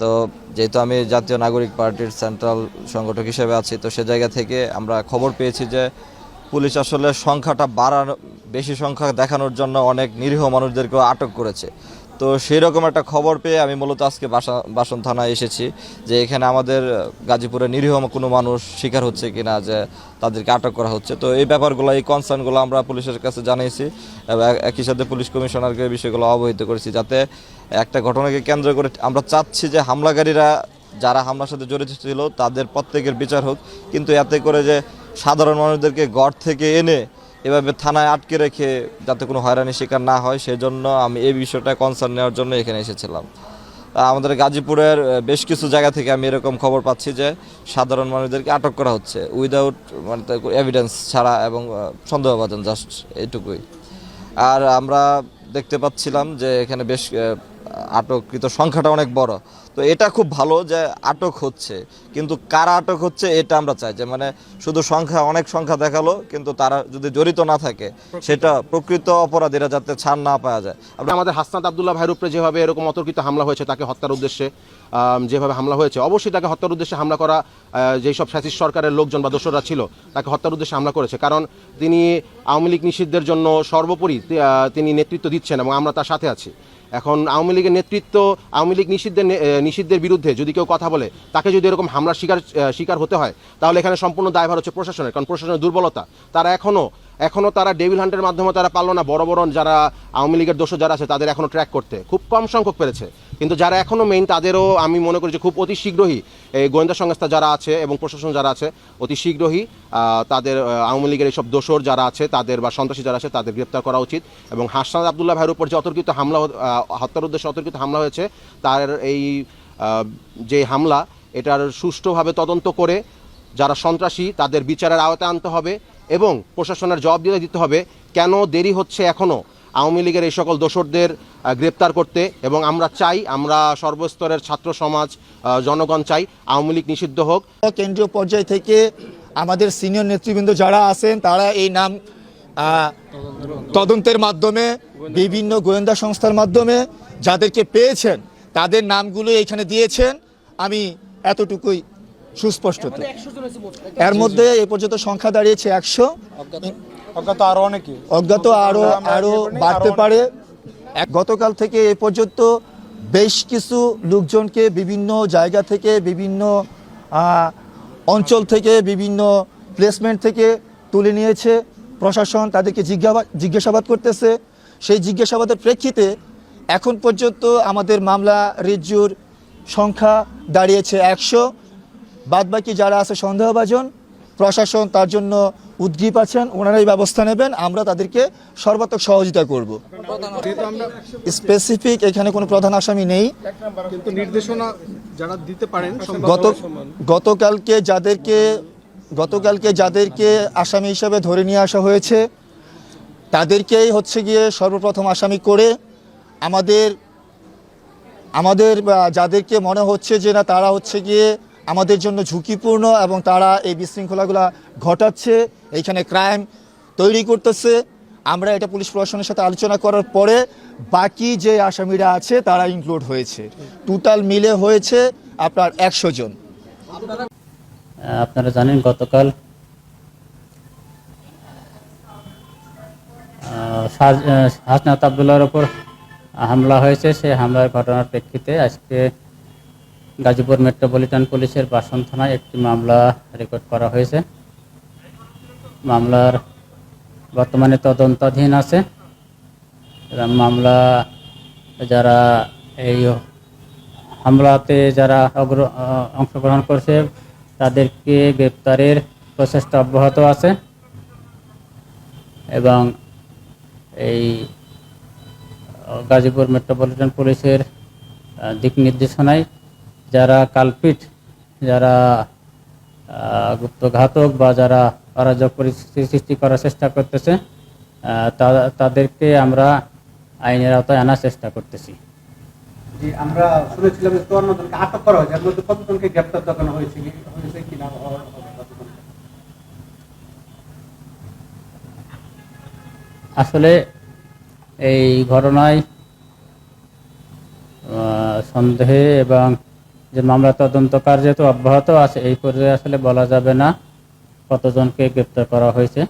তো যেহেতু আমি জাতীয় নাগরিক পার্টির সেন্ট্রাল সংগঠক হিসেবে আছি, তো সে জায়গা থেকে আমরা খবর পেয়েছি যে পুলিশ আসলে সংখ্যাটা বাড়ানো, বেশি সংখ্যা দেখানোর জন্য অনেক নিরীহ মানুষদেরকেও আটক করেছে। তো সেই রকম একটা খবর পেয়ে আমি মূলত আজকে বাসা বাসন থানায় এসেছি যে এখানে আমাদের গাজীপুরে নিরীহ কোনো মানুষ শিকার হচ্ছে কিনা যে তাদেরকে আটক করা হচ্ছে। তো এই ব্যাপারগুলো, এই কনসার্নগুলো আমরা পুলিশের কাছে জানিয়েছি এবং একই সাথে পুলিশ কমিশনারকে বিষয়গুলো অবহিত করেছি যাতে একটা ঘটনাকে কেন্দ্র করে আমরা চাচ্ছি যে হামলাকারীরা যারা হামলার সাথে জড়িত ছিল তাদের প্রত্যেকের বিচার হোক, কিন্তু এতে করে যে সাধারণ মানুষদেরকে গড় থেকে এনে এভাবে থানায় আটকে রেখে যাতে কোনো হয়রানি শিকার না হয়, সেজন্য আমি এই বিষয়টা কনসার্ন নেওয়ার জন্য এখানে এসেছিলাম। আমাদের গাজীপুরের বেশ কিছু জায়গা থেকে আমি এরকম খবর পাচ্ছি যে, সাধারণ মানুষদেরকে আটক করা হচ্ছে উইদাউট মানে এভিডেন্স ছাড়া এবং সন্দেহভাজন জাস্ট এইটুকুই। আর আমরা দেখতে পাচ্ছিলাম যে, এখানে বেশ আটককৃত সংখ্যাটা অনেক বড়। তো এটা খুব ভালো যে আটক হচ্ছে। কিন্তু কারা আটক হচ্ছে এটা আমরা চাই যে মানে শুধু সংখ্যা অনেক সংখ্যা দেখাল কিন্তু তারা যদি জড়িত না থাকে সেটা প্রকৃত অপরাধীরা যাতে ছাড় না পাওয়া যায়। আমাদের হাসনাত আবদুল্লাহ ভাইয়ের উপরে যেভাবে এরকম অতর্কিত হামলা হয়েছে তাকে হত্যার উদ্দেশ্যে যেভাবে হামলা হয়েছে অবশ্যই তাকে হত্যার উদ্দেশ্যে হামলা করা যেই সব ফ্যাসিস্ট সরকারের লোকজন বা দোসররা ছিল তাকে হত্যার উদ্দেশ্যে হামলা করেছে। কারণ তিনি আওয়ামী লীগ নিষিদ্ধের জন্য সর্বোপরি তিনি নেতৃত্ব দিচ্ছেন এবং আমরা তার সাথে আছি। এখন আওয়ামী লীগের নেতৃত্ব আওয়ামী লীগ নিষিদ্ধের নিষিদ্ধের বিরুদ্ধে যদি কেউ কথা বলে, তাকে যদি এরকম হামলার শিকার শিকার হতে হয়, তাহলে এখানে সম্পূর্ণ দায়ভার হচ্ছে প্রশাসনের, কারণ প্রশাসনের দুর্বলতা। তারা এখনও এখনও তারা ডেভিল হান্টের মাধ্যমে তারা পারল না। বড় বড় যারা আওয়ামী লীগের দোষ যারা আছে, তাদের এখনও ট্র্যাক করতে। খুব কম সংখ্যক পেরেছে। কিন্তু যারা এখনও মেইন তাদেরও আমি মনে করি যে খুব অতি শীঘ্রই এই গোয়েন্দা সংস্থা যারা আছে এবং প্রশাসন যারা আছে, অতি শীঘ্রই তাদের আওয়ামী লীগের এইসব দোষর যারা আছে, তাদের বা সন্ত্রাসী যারা আছে, তাদের গ্রেপ্তার করা উচিত। এবং হাসনাদ আবদুল্লাহ ভাইয়ের উপর যে অতর্কিত হামলা হত্যার উদ্দেশ্যে অতর্কিত হামলা হয়েছে, তার এই যে হামলা, এটার সুষ্ঠুভাবে তদন্ত করে যারা সন্ত্রাসী, তাদের বিচারের আওতায় আনতে হবে। এবং প্রশাসনের জবাব দিয়ে দিতে হবে, কেন দেরি হচ্ছে এখনও আওয়ামী লীগের এই সকল দোসরদের গ্রেপ্তার করতে এবং আমরা চাই, আমরা সর্বস্তরের ছাত্র সমাজ জনগণ চাই আওয়ামী লীগ নিষিদ্ধ হোক। কেন্দ্রীয় পর্যায় থেকে আমাদের সিনিয়র নেতৃবৃন্দ যারা আছেন, তারা এই নাম তদন্তের মাধ্যমে, বিভিন্ন গোয়েন্দা সংস্থার মাধ্যমে যাদেরকে পেয়েছেন, তাদের নামগুলো এখানে দিয়েছেন। আমি এতটুকুই সুস্পষ্ট এর মধ্যে এ পর্যন্ত সংখ্যা দাঁড়িয়েছে একশো। অজ্ঞাত আরও অনেকে। অজ্ঞাত আরও আরও বাড়তে পারে। গতকাল থেকে এ পর্যন্ত বেশ কিছু লোকজনকে বিভিন্ন জায়গা থেকে বিভিন্ন অঞ্চল থেকে বিভিন্ন প্লেসমেন্ট থেকে তুলে নিয়েছে। প্রশাসন তাদেরকে জিজ্ঞাসা জিজ্ঞাসাবাদ করতেছে। সেই জিজ্ঞাসাবাদের প্রেক্ষিতে এখন পর্যন্ত আমাদের মামলা রিজুর সংখ্যা দাঁড়িয়েছে একশো। বাদবাকি যারা আছে সন্দেহভাজন প্রশাসন তার জন্য উদ্গ্রীব আছেন ওনারাই ব্যবস্থা নেবেন আমরা তাদেরকে সর্বাত্মক সহযোগিতা করব। স্পেসিফিক এখানে কোনো প্রধান আসামি নেই। কিন্তু নির্দেশনা যারা দিতে পারেন গত গতকালকে যাদেরকে গতকালকে যাদেরকে আসামি হিসাবে ধরে নিয়ে আসা হয়েছে তাদেরকেই হচ্ছে গিয়ে সর্বপ্রথম আসামি করে আমাদের আমাদের যাদেরকে মনে হচ্ছে যে না তারা হচ্ছে গিয়ে আমাদের জন্য ঝুঁকিপূর্ণ এবং তারা এই বিশৃঙ্খলাগুলা ঘটাচ্ছে, এইখানে ক্রাইম তৈরি করতেছে। আমরা এটা পুলিশ প্রশাসনের সাথে আলোচনা করার পরে বাকি যে আসামিরা আছে তারা ইনক্লুড হয়েছে। টোটাল মিলে হয়েছে আপনার একশো জন। আপনারা জানেন গতকাল হাসনাত আবদুল্লাহর ওপর হামলা হয়েছে। সেই হামলার ঘটনার প্রেক্ষিতে আজকে গাজীপুর মেট্রোপলিটন পুলিশের বাসন থানায় একটি মামলা রেকর্ড করা হয়েছে। মামলার বর্তমানে তদন্তাধীন আছে এরা মামলা যারা এই হামলাতে যারা অগ্র- অংশগ্রহণ করছে তাদেরকে গ্রেপ্তারের প্রচেষ্টা অব্যাহত আছে এবং এই গাজীপুর মেট্রোপলিটন পুলিশের দিক নির্দেশনায় যারা কালপিট যারা গুপ্তঘাতক বা যারা অরাজক পরিস্থিতি সৃষ্টি করার চেষ্টা করতেছে তাদেরকে আমরা আইনের আওতায় আনার চেষ্টা করতেছি। জি আমরা শুনেছিলাম যে চুয়ান্ন জনকে আটক করা হয়েছে। এর মধ্যে কতজনকে গ্রেপ্তার দেখানো হয়েছে? হয়েছে কিনা? আসলে এই ঘটনায় সন্দেহে এবং যে মামলা তদন্ত কার্য তো অব্যাহত আছে এই পর্যায়ে আসলে বলা যাবে না কতজনকে গ্রেপ্তার করা হয়েছে।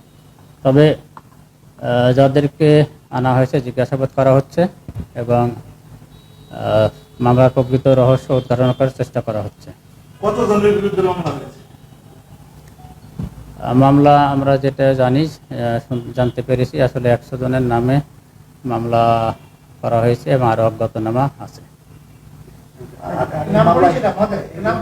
তবে যাদেরকে আনা হয়েছে জিজ্ঞাসাবাদ করা হচ্ছে এবং আহ, মামলার প্রকৃত রহস্য উদ্ঘাটন করার চেষ্টা করা হচ্ছে। মামলা মামলা আমরা যেটা জানি জানতে পেরেছি আসলে একশো জনের নামে মামলা করা হয়েছে এবং আরও অজ্ঞাতনামা আছে। নাম পরিচয় আমাদের নাম